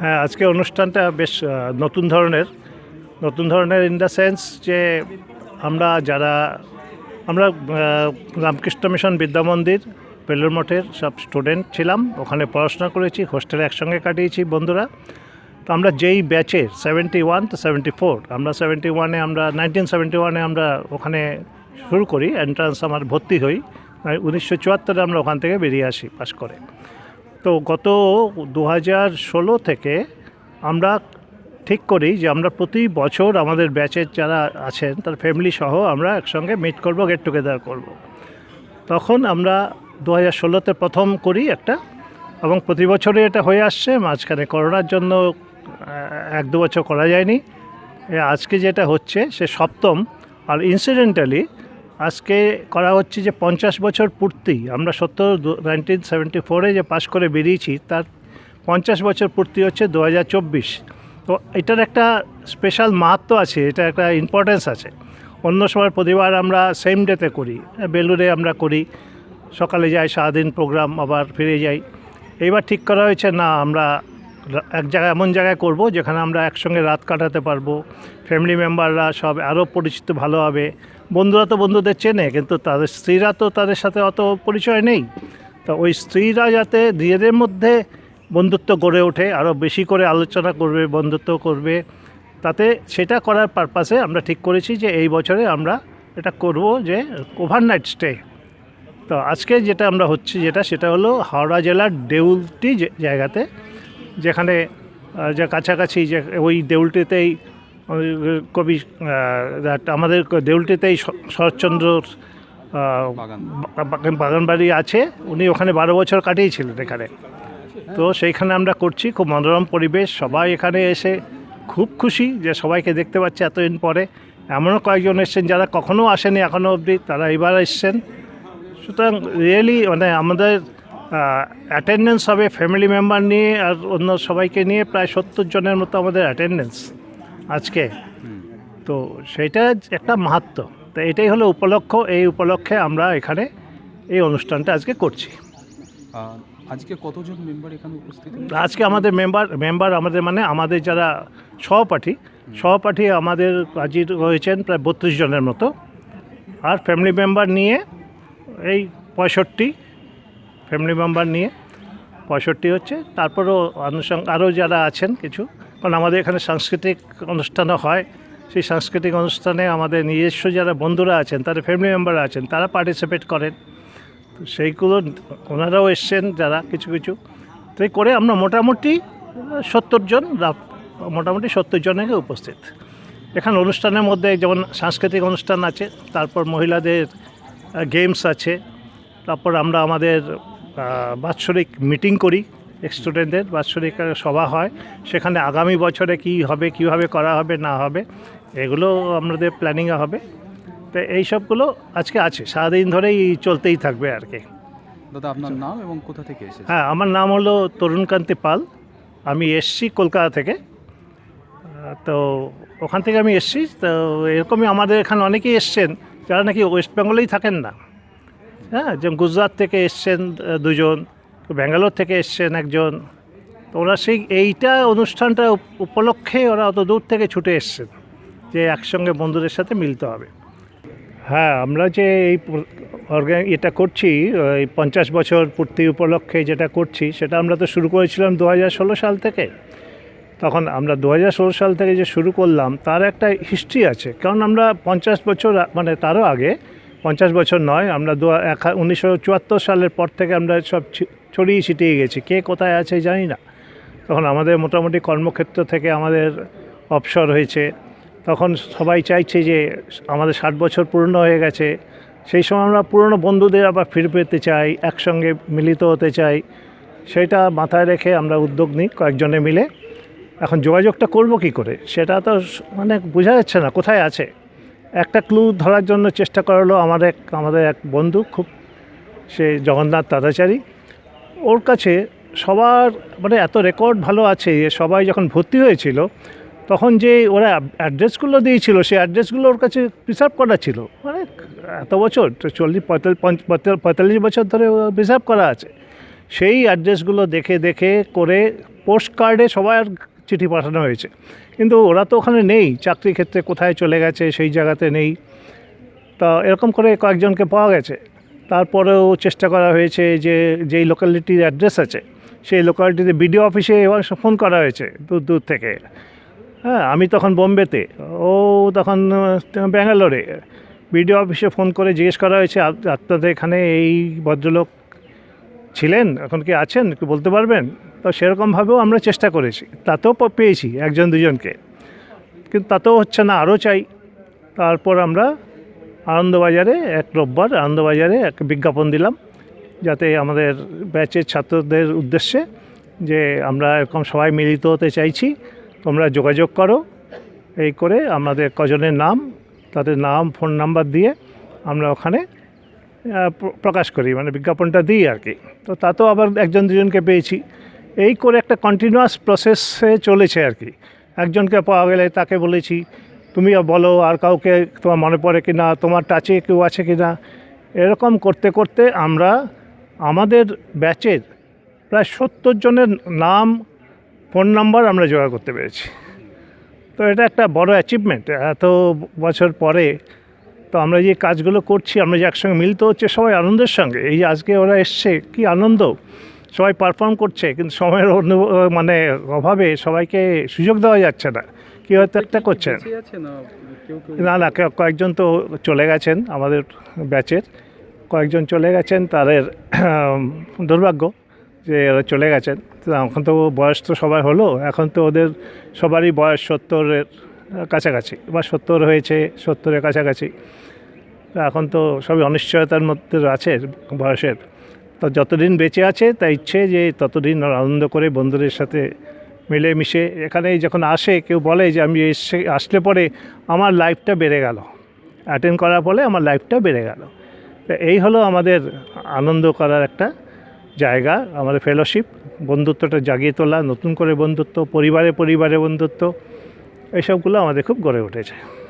হ্যাঁ আজকে অনুষ্ঠানটা বেশ নতুন ধরনের। নতুন ধরনের ইন দ্য সেন্স যে আমরা যারা, আমরা রামকৃষ্ণ মিশন বিদ্যা মন্দির বেলুর মঠের সব স্টুডেন্ট ছিলাম, ওখানে পড়াশোনা করেছি হোস্টেলে একসঙ্গে কাটিয়েছি বন্ধুরা। তো আমরা যেই ব্যাচের সেভেন্টি ওয়ান তো সেভেন্টি ফোর আমরা সেভেন্টি ওয়ানে আমরা নাইনটিন সেভেন্টি ওয়ানে আমরা ওখানে শুরু করি এন্ট্রান্স আমার ভর্তি হই, উনিশশো চুয়াত্তরে আমরা ওখান থেকে বেরিয়ে আসি পাস করে। তো গত দু হাজার ষোলো থেকে আমরা ঠিক করি যে আমরা প্রতি বছর আমাদের ব্যাচের যারা আছেন, তার ফ্যামিলি সহ আমরা একসঙ্গে মিট করব গেট টুগেদার করব। তখন আমরা দু হাজার ষোলোতে প্রথম করি একটা, এবং প্রতি বছরই এটা হয়ে আসছে মাঝখানে করোনার জন্য এক দু বছর করা যায়নি আজকে যেটা হচ্ছে, সে সপ্তম, আর ইনসিডেন্টালি আজকে করা হচ্ছে যে পঞ্চাশ বছর পূর্তি, আমরা সত্তর নাইনটিন সেভেন্টি ফোরে যে পাশ করে বেরিয়েছি, তার পঞ্চাশ বছর পূর্তি হচ্ছে দু হাজার চব্বিশ। তো এটার একটা স্পেশাল মাহাত্ম আছে, এটা একটা ইম্পর্টেন্স আছে। অন্য সময় প্রতিবার আমরা সেম ডেতে করি বেলুরে আমরা করি, সকালে যাই, সারাদিন প্রোগ্রাম আবার ফিরে যাই। এইবার ঠিক করা হয়েছে, না, আমরা এক জায়গায়, এমন জায়গায় করব যেখানে আমরা একসঙ্গে রাত কাটাতে পারব ফ্যামিলি মেম্বাররা সব আরও পরিচিত, ভালো হবে। বন্ধুরা তো বন্ধুদের চেনে, কিন্তু তাদের স্ত্রীরা তো তাদের সাথে অত পরিচয় নেই। তো ওই স্ত্রীরা যাতে নিজেদের মধ্যে বন্ধুত্ব গড়ে ওঠে আরও বেশি করে আলোচনা করবে, বন্ধুত্ব করবে, তাতে সেটা করার পারপাসে আমরা ঠিক করেছি যে এই বছরে আমরা এটা করব যে ওভারনাইট স্টে তো আজকে যেটা আমরা হচ্ছে যেটা, সেটা হলো হাওড়া জেলার দেউলটি জায়গাতে, যেখানে যে কাছাকাছি যে ওই দেউলটিতেই কবি আমাদের দেউলটিতেই শরৎচন্দ্রর বাগান। বাগানবাড়ি আছে। উনি ওখানে বারো বছর কাটিয়েছিলেন এখানে। তো সেইখানে আমরা করছি খুব মনোরম পরিবেশ। সবাই এখানে এসে খুব খুশি যে সবাইকে দেখতে পাচ্ছে এতদিন পরে। এমনও কয়েকজন এসছেন যারা কখনো আসেনি এখনও অবধি তারা এবার এসছেন। সুতরাং রিয়েলি মানে আমাদের অ্যাটেন্ডেন্স হবে ফ্যামিলি মেম্বার নিয়ে আর অন্য সবাইকে নিয়ে। প্রায় সত্তর জনের মতো আমাদের অ্যাটেন্ডেন্স আজকে। তো সেইটা একটা মাহাত্ম তো এটাই হলো উপলক্ষ। এই উপলক্ষে আমরা এখানে এই অনুষ্ঠানটা আজকে করছি। আজকে কতজন মেম্বার এখানে উপস্থিত? আজকে আমাদের মেম্বার মেম্বার আমাদের মানে আমাদের যারা সহপাঠী সহপাঠী আমাদের হাজির হয়েছেন প্রায় বত্রিশ জনের মতো। আর ফ্যামিলি মেম্বার নিয়ে এই পঁয়ষট্টি ফ্যামিলি মেম্বার নিয়ে পঁয়ষট্টি হচ্ছে। তারপরেও আনুষঙ্গ আরও যারা আছেন কিছু কারণ আমাদের এখানে সাংস্কৃতিক অনুষ্ঠানও হয়। সেই সাংস্কৃতিক অনুষ্ঠানে আমাদের নিজস্ব যারা বন্ধুরা আছেন, তাদের ফ্যামিলি মেম্বার আছেন, তারা পার্টিসিপেট করেন। তো সেইগুলো ওনারাও এসছেন, যারা কিছু কিছু। তো এই করে আমরা মোটামুটি সত্তর জন মোটামুটি সত্তর জনের উপস্থিত। এখানে অনুষ্ঠানের মধ্যে যেমন সাংস্কৃতিক অনুষ্ঠান আছে, তারপর মহিলাদের গেমস আছে। তারপর আমরা আমাদের বাৎসরিক মিটিং করি। স্টুডেন্টদের বাৎসরিক সভা হয়। সেখানে আগামী বছরে কি হবে কীভাবে করা হবে না হবে এগুলো আমাদের প্ল্যানিংয়ে হবে। তো এই সবগুলো আজকে আছে সারাদিন ধরেই চলতেই থাকবে আর কি। দাদা আপনার নাম এবং কোথা থেকে এসেছেন? হ্যাঁ আমার নাম হলো তরুণকান্তি পাল। আমি এসছি কলকাতা থেকে। তো ওখান থেকে আমি এসছি। তো এরকমই আমাদের এখানে অনেকেই এসছেন। যারা নাকি ওয়েস্ট বেঙ্গলেই থাকেন না। হ্যাঁ যেমন গুজরাট থেকে এসছেন আহ, দুজন ব্যাঙ্গালোর থেকে এসছেন একজন। তো ওরা সেই এইটা অনুষ্ঠানটা উপ- উপলক্ষে ওরা অত দূর থেকে ছুটে এসছেন যে একসঙ্গে বন্ধুদের সাথে মিলতে হবে। হ্যাঁ আমরা যে এই এটা করছি, এই পঞ্চাশ বছর পূর্তি উপলক্ষে যেটা করছি, সেটা আমরা তো শুরু করেছিলাম দু হাজার ষোলো সাল থেকে। তখন আমরা দু হাজার ষোলো সাল থেকে যে শুরু করলাম, তার একটা হিস্ট্রি আছে। কারণ আমরা পঞ্চাশ বছর মানে তারও আগে পঞ্চাশ বছর নয়, আমরা দু এক উনিশশো চুয়াত্তর সালের পর থেকে আমরা সব ছড়িয়ে ছিটিয়ে গেছি। কে কোথায় আছে জানি না। তখন আমাদের মোটামুটি কর্মক্ষেত্র থেকে আমাদের অবসর হয়েছে। তখন সবাই চাইছে যে আমাদের ষাট বছর পূর্ণ হয়ে গেছে। সেই সময় আমরা পুরনো বন্ধুদের আবার ফিরে পেতে চাই, একসঙ্গে মিলিত হতে চাই। সেটা মাথায় রেখে আমরা উদ্যোগ নিই কয়েকজনে মিলে। এখন যোগাযোগটা করব কি করে? সেটা তো মানে বোঝা যাচ্ছে না, কোথায় আছে? একটা ক্লু ধরার জন্য চেষ্টা করালো আমার এক, আমাদের এক বন্ধু খুব, সে জগন্নাথ তাতাচারী ওর কাছে সবার মানে এত রেকর্ড ভালো আছে সবাই যখন ভর্তি হয়েছিল, তখন যে ওরা অ্যাড্রেসগুলো দিয়েছিল, সেই অ্যাড্রেসগুলো ওর কাছে প্রিসার্ভ করা ছিল। মানে এত বছর চল্লিশ, পঁয়তাল্লিশ পঁয়তাল্লিশ বছর ধরে প্রিসার্ভ করা আছে। সেই অ্যাড্রেসগুলো দেখে দেখে করে পোস্ট কার্ডে সবার চিঠি পাঠানো হয়েছে। কিন্তু ওরা তো ওখানে নেই চাকরি ক্ষেত্রে কোথায় চলে গেছে, সেই জায়গাতে নেই। তা এরকম করে কয়েকজনকে পাওয়া গেছে। তারপরেও চেষ্টা করা হয়েছে যে যেই লোকালিটির অ্যাড্রেস আছে, সেই লোকালিটিতে বিডিও অফিসে এবার ফোন করা হয়েছে দূর দূর থেকে। হ্যাঁ আমি তখন বোম্বেতে, ও তখন ব্যাঙ্গালোরে। বিডিও অফিসে ফোন করে জিজ্ঞেস করা হয়েছে আপনাদের এখানে এই ভদ্রলোক ছিলেন? এখন কি আছেন? একটু বলতে পারবেন? তো সেরকমভাবেও আমরা চেষ্টা করেছি। তাতেও পেয়েছি একজন দুজনকে। কিন্তু তাতেও হচ্ছে না, আরও চাই। তারপর আমরা আনন্দবাজারে এক রোববার আনন্দবাজারে এক বিজ্ঞাপন দিলাম, যাতে আমাদের ব্যাচের ছাত্রদের উদ্দেশ্যে যে আমরা এরকম সবাই মিলিত হতে চাইছি, তোমরা যোগাযোগ করো। এই করে আমাদের কজনের নাম, তাদের নাম, ফোন নাম্বার দিয়ে আমরা ওখানে প্রকাশ করি মানে বিজ্ঞাপনটা দিই আর কি। তো তাতেও আবার একজন দুজনকে পেয়েছি। এই করে একটা কন্টিনিউয়াস প্রসেসে চলেছে আর কি। একজনকে পাওয়া গেলে তাকে বলেছি, তুমি বলো আর কাউকে তোমার মনে পড়ে কি না তোমার টাচে কেউ আছে কি না এরকম করতে করতে আমরা আমাদের ব্যাচের প্রায় সত্তর জনের নাম ফোন নাম্বার আমরা জোগাড় করতে পেরেছি। তো এটা একটা বড় অ্যাচিভমেন্ট এত বছর পরে তো আমরা যে কাজগুলো করছি, আমরা যে একসঙ্গে মিলিত হচ্ছে, সবাই আনন্দের সঙ্গে। এই আজকে ওরা এসছে, কি আনন্দ! সবাই পারফর্ম করছে কিন্তু সময়ের অনু- মানে অভাবে সবাইকে সুযোগ দেওয়া যাচ্ছে না। কি হয়তো একটা করছেন না না কয়েকজন তো চলে গেছেন আমাদের ব্যাচের। কয়েকজন চলে গেছেন তাদের দুর্ভাগ্য যে ওরা চলে গেছেন। তো এখন তো বয়স তো সবাই হলো এখন তো ওদের সবারই বয়স সত্তরের কাছাকাছি বা সত্তর হয়েছে সত্তরের কাছাকাছি। এখন তো সবই অনিশ্চয়তার মধ্যে আছে বয়সের। তো যতদিন বেঁচে আছে তা ইচ্ছে যে ততদিন আনন্দ করে বন্ধুদের সাথে মিলেমিশে এখানে যখন আসে, কেউ বলে যে আমি এসে, আসলে পরে আমার লাইফটা বেড়ে গেল। অ্যাটেন্ড করার ফলে আমার লাইফটা বেড়ে গেল। এই হলো আমাদের আনন্দ করার একটা জায়গা, আমাদের ফেলোশিপ বন্ধুত্বটা জাগিয়ে তোলা, নতুন করে বন্ধুত্ব, পরিবারে পরিবারে বন্ধুত্ব, এইসবগুলো আমাদের খুব গড়ে উঠেছে।